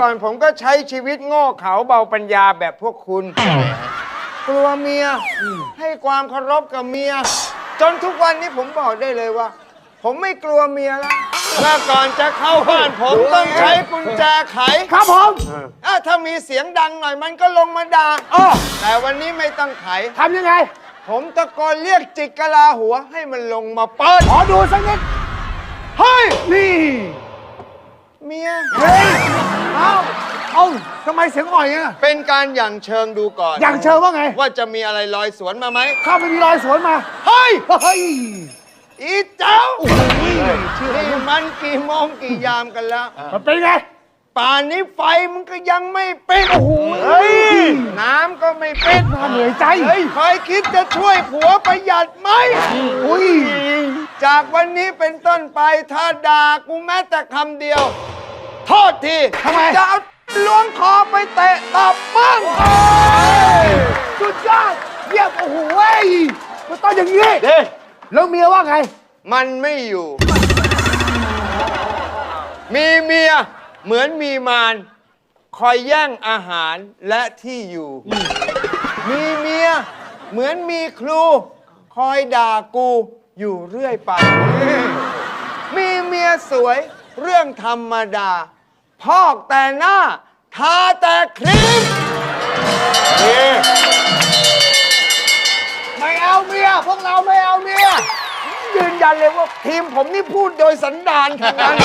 ก่อนผมก็ใช้ชีวิตโง่เขลาเบาปัญญาแบบพวกคุณ กลัวเมีย ให้ความเคารพกับเมีย จนทุกวันนี้ผมบอกได้เลยว่า ผมไม่กลัวเมียแล้วเมื่อก่อนจะเข้าบ้านผมต้องใช้กุญแจไขครับผมอะถ้ามีเสียงดังหน่อยมันก็ลงมาด่าอ้อแต่วันนี้ไม่ต้องไข ทำยังไง ผมตะโกนเรียกจิกกะลาหัวให้มันลงมาเปิด ขอดูสักนิด เฮ้ย นี่ เมีย เฮ้ยเอ้าเอ้าทำไมเสียงอ่อยอะเป็นการหยั่งเชิงดูก่อน อย่างเชิญว่าไง ว่าจะมีอะไรลอยสวนมาไหมเข้าไปมีรอยสวนมา เฮ้ย เฮ้ย อีเจ้าชื่ออะไรนี่มันกี่โมงกี่ยามกันแล้ว มันเป็นไง ป่านนี้ไฟมันก็ยังไม่ปิดโอ้โหเฮ้ย น้ำก็ไม่ปิดน่าเหนื่อยใจ เฮ้ยเคยคิดจะช่วยผัวประหยัดไหมอุ้ย จากวันนี้เป็นต้นไปถ้าด่ากูแม้แต่คำเดียว โทษทีทำไม จะเอาล้วงคอไปเตะตับมั่งสุดยอดเยี่ยมโอ้โหเว้ยมันต้องอย่างนี้แล้วเมียว่าไง มันไม่อยู่ มีเมียเหมือนมีมารคอยแย่งอาหารและที่อยู่ มีเมียเหมือนมีครู คอยด่ากูอยู่เรื่อยไป มีเมียสวยเรื่องธรรมดา พอกแต่หน้า ทาแต่ครีมไม่เอาเมียพวกเราไม่เอาเมียยืนยันเลยว่าทีมผมนี่พูดโดยสันดานทั้งนั้น